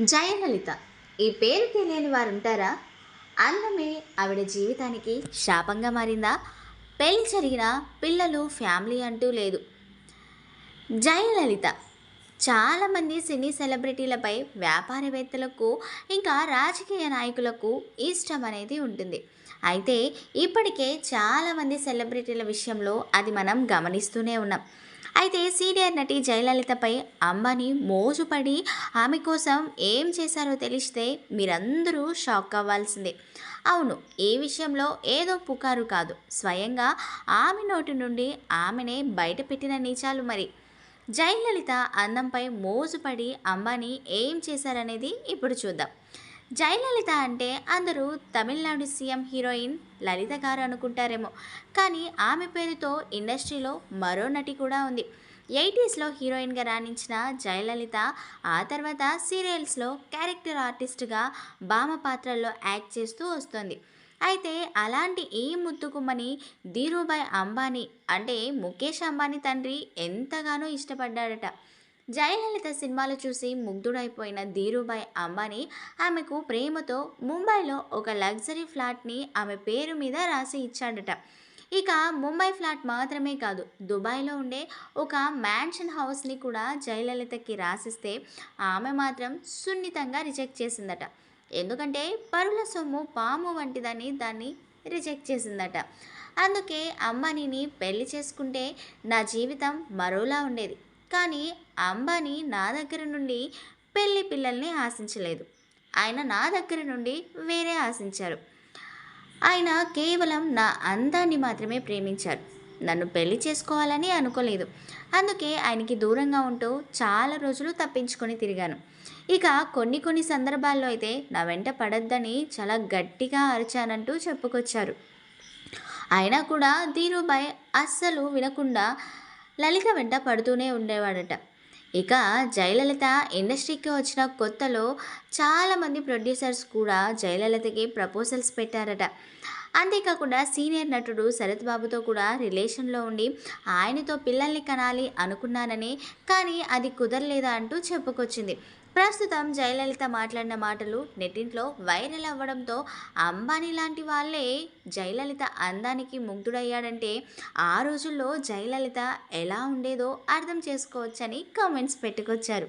జయలలిత. ఈ పేరు తెలియని వారు ఉంటారా అందమే ఆవిడ జీవితానికి శాపంగా మారిందా? పెళ్ళి జరిగిన పిల్లలు ఫ్యామిలీ అంటూ లేదు. జయలలిత. చాలామంది సినీ సెలబ్రిటీలపై వ్యాపారవేత్తలకు ఇంకా రాజకీయ నాయకులకు ఇష్టం అనేది ఉంటుంది. అయితే ఇప్పటికే చాలామంది సెలబ్రిటీల విషయంలో అది మనం గమనిస్తూనే ఉన్నాం. అయితే సీనియర్ నటి జయలలితపై అంబానీ మోజుపడి ఆమె కోసం ఏం చేశారో తెలిస్తే మీరందరూ షాక్ అవ్వాల్సిందే. అవును ఈ విషయంలో ఏదో పుకారు కాదు. స్వయంగా ఆమె నోటి నుండి ఆమెనే బయటపెట్టిన నీచాలు మరి. జయలలిత అందంపై మోజుపడి అంబానీ ఏం చేశారనేది ఇప్పుడు చూద్దాం. జయలలిత అంటే అందరూ తమిళనాడు సీఎం హీరోయిన్ లలిత గారు అనుకుంటారేమో. కానీ ఆమె పేరుతో ఇండస్ట్రీలో మరో నటి కూడా ఉంది. ఎయిటీస్లో హీరోయిన్గా రాణించిన జయలలిత ఆ తర్వాత సీరియల్స్లో క్యారెక్టర్ ఆర్టిస్ట్గా భామ పాత్రల్లో యాక్ట్ చేస్తూ వస్తుంది. అయితే అలాంటి ఈ ముద్దుగుమ్మని ధీరుభాయ్ అంబానీ అంటే ముఖేష్ అంబానీ తండ్రి ఎంతగానో ఇష్టపడ్డాడట. జయలలిత సినిమాలు చూసి ముగ్ధుడైపోయిన ధీరుభాయ్ అంబానీ ఆమెకు ప్రేమతో ముంబైలో ఒక లగ్జరీ ఫ్లాట్ని ఆమె పేరు మీద రాసి ఇచ్చాడట. ఇక ముంబై ఫ్లాట్ మాత్రమే కాదు దుబాయ్లో ఉండే ఒక మ్యాన్షన్ హౌస్ని కూడా జయలలితకి రాసిస్తే ఆమె మాత్రం సున్నితంగా రిజెక్ట్ చేసిందట. ఎందుకంటే పరుల సొమ్ము పాము వంటిదని దాన్ని రిజెక్ట్ చేసిందట. అందుకే అంబానీని పెళ్ళి చేసుకుంటే నా జీవితం మరోలా ఉండేది. కానీ అంబానీ నా దగ్గర నుండి పెళ్ళి పిల్లల్ని ఆశించలేదు. ఆయన నా దగ్గర నుండి వేరే ఆశించారు. ఆయన కేవలం నా అందాన్ని మాత్రమే ప్రేమించారు. నన్ను పెళ్ళి చేసుకోవాలని అనుకోలేదు. అందుకే ఆయనకి దూరంగా ఉంటూ చాలా రోజులు తప్పించుకొని తిరిగాను. ఇక కొన్ని కొన్ని సందర్భాల్లో అయితే నా వెంట పడద్దని చాలా గట్టిగా అరిచానంటూ చెప్పుకొచ్చారు. అయినా కూడా ధీరుబాయ్ అస్సలు వినకుండా లలిత వెంట పడుతూనే ఉండేవాడట. ఇక జయలలిత ఇండస్ట్రీకి వచ్చిన కొత్తలో చాలామంది ప్రొడ్యూసర్స్ కూడా జయలలితకి ప్రపోజల్స్ పెట్టారట. అంతేకాకుండా సీనియర్ నటుడు శరత్ బాబుతో కూడా రిలేషన్లో ఉండి ఆయనతో పిల్లల్ని కనాలి అనుకున్నానని కానీ అది కుదరలేదా అంటూ చెప్పుకొచ్చింది. ప్రస్తుతం జయలలిత మాట్లాడిన మాటలు నెట్టింట్లో వైరల్ అవ్వడంతో అంబానీ లాంటి వాళ్ళే జయలలిత అందానికి ముగ్ధుడయ్యాడంటే ఆ రోజుల్లో జయలలిత ఎలా ఉండేదో అర్థం చేసుకోవచ్చని కామెంట్స్ పెట్టుకొచ్చారు.